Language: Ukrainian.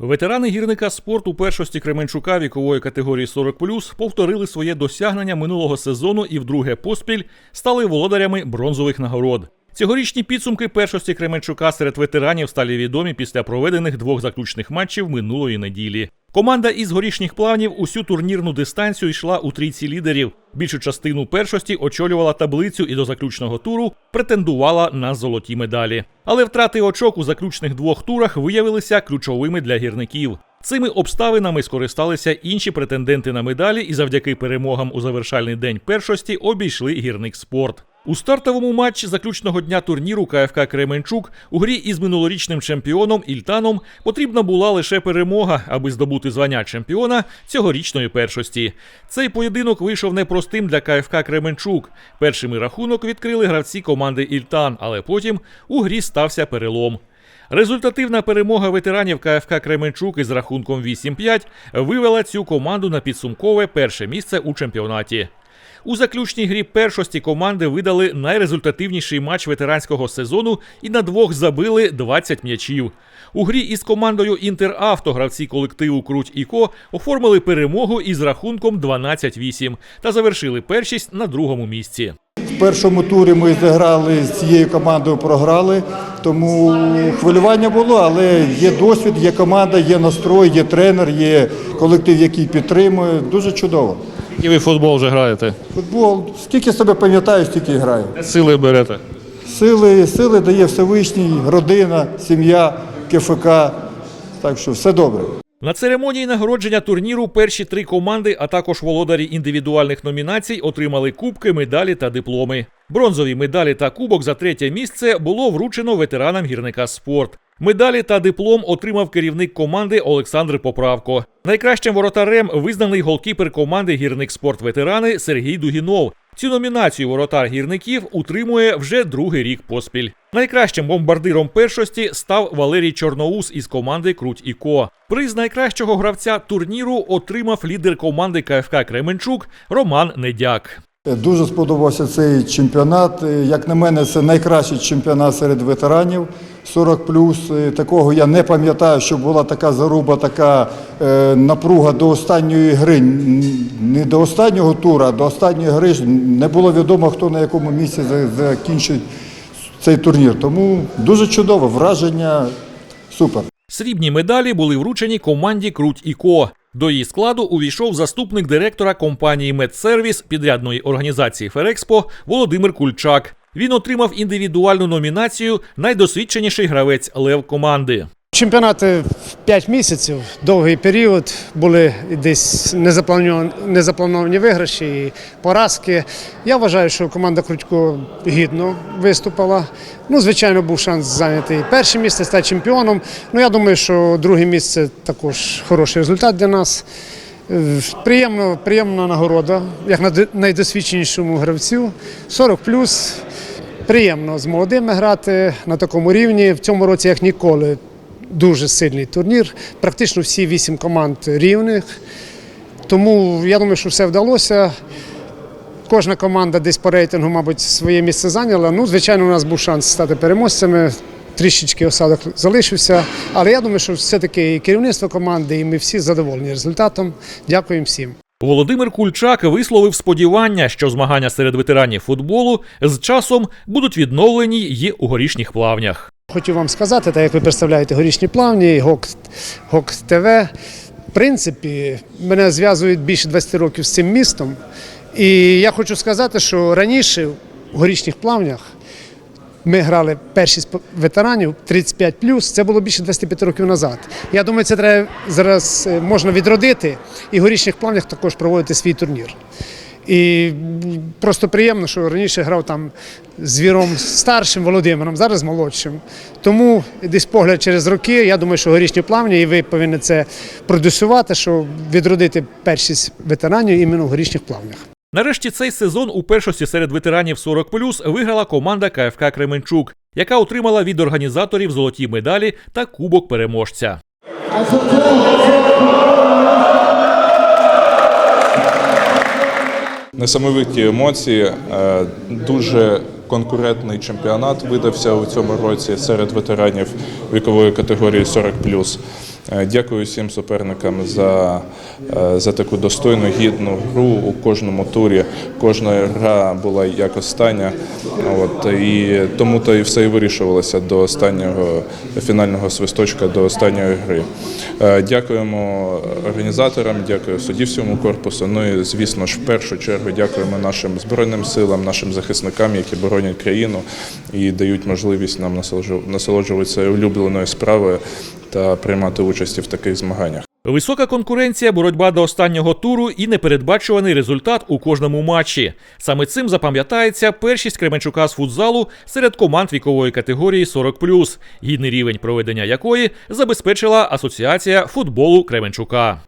Ветерани гірника спорту першості Кременчука вікової категорії 40+, повторили своє досягнення минулого сезону і вдруге поспіль стали володарями бронзових нагород. Цьогорічні підсумки першості Кременчука серед ветеранів стали відомі після проведених двох заключних матчів минулої неділі. Команда із горішніх плавнів усю турнірну дистанцію йшла у трійці лідерів. Більшу частину першості очолювала таблицю і до заключного туру претендувала на золоті медалі. Але втрати очок у заключних двох турах виявилися ключовими для гірників. Цими обставинами скористалися інші претенденти на медалі і завдяки перемогам у завершальний день першості обійшли гірник спорт. У стартовому матчі заключного дня турніру КФК Кременчук у грі із минулорічним чемпіоном Ільтаном потрібна була лише перемога, аби здобути звання чемпіона цьогорічної першості. Цей поєдинок вийшов непростим для КФК Кременчук. Першими рахунок відкрили гравці команди Ільтан, але потім у грі стався перелом. Результативна перемога ветеранів КФК Кременчук із рахунком 8-5 вивела цю команду на підсумкове перше місце у чемпіонаті. У заключній грі першості команди видали найрезультативніший матч ветеранського сезону і на двох забили 20 м'ячів. У грі із командою Інтеравто гравці колективу Круть і Ко оформили перемогу із рахунком 12-8 та завершили першість на другому місці. В першому турі ми зіграли з цією командою, програли, тому хвилювання було, але є досвід, є команда, є настрой, є тренер, є колектив, який підтримує. Дуже чудово. І ви футбол вже граєте. Футбол, скільки себе пам'ятаю, стільки і граю. Де сили берете? Сили, сили дає Всевишній, родина, сім'я, КФК. Так що все добре. На церемонії нагородження турніру перші три команди, а також володарі індивідуальних номінацій, отримали кубки, медалі та дипломи. Бронзові медалі та кубок за третє місце було вручено ветеранам гірника спорт. Медалі та диплом отримав керівник команди Олександр Поправко. Найкращим воротарем визнаний голкіпер команди Гірник спорт ветерани Сергій Дугінов. Цю номінацію воротар гірників утримує вже другий рік поспіль. Найкращим бомбардиром першості став Валерій Чорноус із команди Круть і Ко. Приз найкращого гравця турніру отримав лідер команди КФК Кременчук Роман Недяк. Дуже сподобався цей чемпіонат. Як на мене, це найкращий чемпіонат серед ветеранів 40 Е, Такого я не пам'ятаю, що була така заруба, така е, напруга до останньої гри. Не до останнього тура, а до останньої гри не було відомо, хто на якому місці закінчить цей турнір. Тому дуже чудово, враження супер. Срібні медалі були вручені команді Круть і Ко. До її складу увійшов заступник директора компанії Медсервіс підрядної організації Ферекспо Володимир Кульчак. Він отримав індивідуальну номінацію Найдосвідченіший гравець лев команди. Чемпіонати в 5 місяців, довгий період, були десь незаплановані, незаплановані виграші і поразки. Я вважаю, що команда Крутько гідно виступила. Ну, звичайно, був шанс зайняти перше місце, стати чемпіоном. Ну, я думаю, що друге місце також хороший результат для нас. Приємно, приємна нагорода, як на найдосвідченішому гравцю. 40 Приємно з молодими грати на такому рівні. В цьому році, як ніколи, дуже сильний турнір. Практично всі вісім команд рівних. Тому я думаю, що все вдалося. Кожна команда десь по рейтингу, мабуть, своє місце зайняла. Ну, звичайно, у нас був шанс стати переможцями. Трішечки осадок залишився. Але я думаю, що все-таки і керівництво команди, і ми всі задоволені результатом. Дякуємо всім. Володимир Кульчак висловив сподівання, що змагання серед ветеранів футболу з часом будуть відновлені й у горішніх плавнях. Хочу вам сказати, так як ви представляєте горішні плавні, ГОК, ГОК ТВ. В принципі, мене зв'язують більше 20 років з цим містом. І я хочу сказати, що раніше в горішніх плавнях ми грали першість ветеранів 35 Це було більше 25 років назад. Я думаю, це треба зараз е, можна відродити і в горішніх плавнях також проводити свій турнір. І просто приємно, що раніше грав там з віром старшим Володимиром, зараз молодшим. Тому десь погляд через роки, я думаю, що горішні плавні, і ви повинні це продюсувати, щоб відродити першість ветеранів іменно в горішніх плавнях. Нарешті цей сезон у першості серед ветеранів 40+, виграла команда КФК Кременчук, яка отримала від організаторів золоті медалі та кубок переможця. Несамовиті емоції, е, дуже конкурентний чемпіонат видався у цьому році серед ветеранів вікової категорії 40+. Е, Дякую всім суперникам за, е, за таку достойну, гідну гру у кожному турі. Кожна гра була як остання. От, і тому то і все і вирішувалося до останнього фінального свисточка, до останньої гри. Е, Дякуємо організаторам, дякую суддівському корпусу. Ну і звісно ж, в першу чергу дякуємо нашим збройним силам, нашим захисникам, які боронять країну і дають можливість нам насолоджу- насолоджуватися улюбленою справою та приймати участь в таких змаганнях. Висока конкуренція, боротьба до останнього туру і непередбачуваний результат у кожному матчі. Саме цим запам'ятається першість Кременчука з футзалу серед команд вікової категорії 40+, гідний рівень проведення якої забезпечила Асоціація футболу Кременчука.